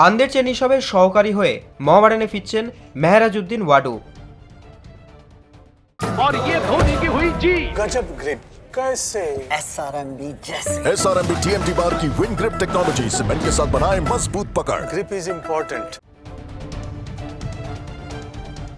আন্দের chain হিসাবে সহকারী হয়ে মহামারানে ফিরছেন মেহরাজউদ্দিন ওয়াডু और ये धोनी की हुई जी गजब ग्रिप कैसे एसआरएमबी जैसे S R M B T M T bar की विन ग्रिप टेक्नोलॉजी सीमेंट के साथ बनाए मजबूत पकड़ ग्रिप इज इम्पोर्टेंट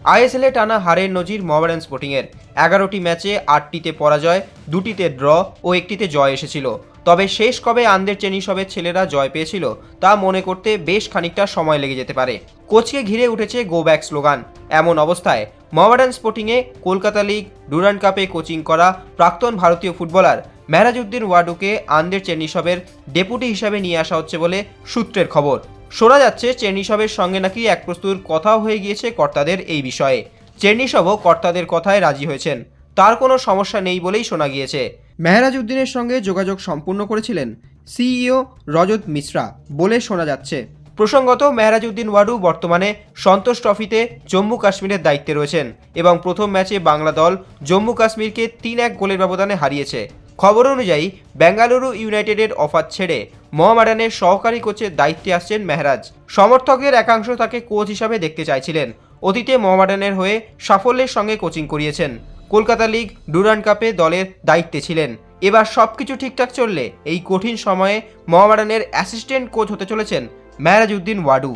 আইএসএলে টানা হারের নজির মোহামেডান স্পোর্টিংয়ের এগারোটি ম্যাচে আটটিতে পরাজয় দুটিতে ড্র ও একটিতে জয় এসেছিল তবে শেষ কবে আন্দের চেনিসবের ছেলেরা জয় পেয়েছিল, তা মনে করতে বেশ খানিকটা সময় লেগে যেতে পারে। কোচকে ঘিরে উঠেছে গো ব্যাক স্লোগান এমন অবস্থায় মোহামেডান স্পোর্টিংয়ে কলকাতা লিগ ডুরান্ড কাপে কোচিং করা প্রাক্তন ভারতীয় ফুটবলার মেহরাজউদ্দিন ওয়াডুকে আন্দের চেনিসবের ডেপুটি হিসাবে নিয়ে আসা হচ্ছে বলে সূত্রের খবর। শোনা যাচ্ছে চেনিসবের সঙ্গে নাকি এক প্রস্তুর কথাও হয়ে গিয়েছে কর্তাদের এই বিষয়ে। চেনিসবও কর্তাদের কথায় রাজি হয়েছেন। তার কোনো সমস্যা নেই বলেই শোনা গিয়েছে। মেহরাজ উদ্দিনের সঙ্গে যোগাযোগ সম্পূর্ণ করেছিলেন সিইও রজত মিশ্রা বলে শোনা যাচ্ছে। প্রসঙ্গত মেহরাজ উদ্দিন ওয়াডু বর্তমানে সন্তোষ ট্রফিতে জম্মু কাশ্মীরের দায়িত্বে রয়েছেন এবং প্রথম ম্যাচে বাংলা দল জম্মু কাশ্মীরকে তিন এক গোলের ব্যবধানে হারিয়েছে। খবর অনুযায়ী, বেঙ্গালুরু ইউনাইটেডের অফার ছেড়ে মোহামেডানের সহকারী কোচের দায়িত্বে আসছেন মেহরাজ। সমর্থকদের একাংশ তাকে কোচ হিসাবে দেখতে চাইছিলেন। অতীতে মোহামেডানের হয়ে সাফল্যের সঙ্গে কোচিং করিয়েছেন। কলকাতা লিগ ডুরান্ড কাপে দলের দায়িত্বে ছিলেন। এবার সব কিছু ঠিকঠাক চললে এই কঠিন সময়ে মোহামেডানের অ্যাসিস্ট্যান্ট কোচ হতে চলেছেন Mehraj Uddin Wadoo.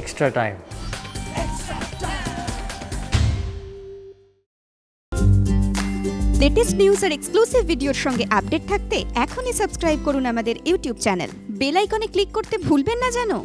Extra time latest news আর এক্সক্লুসিভ ভিডিওর সঙ্গে আপডেট থাকতে এখনই সাবস্ক্রাইব করুন আমাদের ইউটিউব চ্যানেল বেল আইকনে ক্লিক করতে ভুলবেন না জানো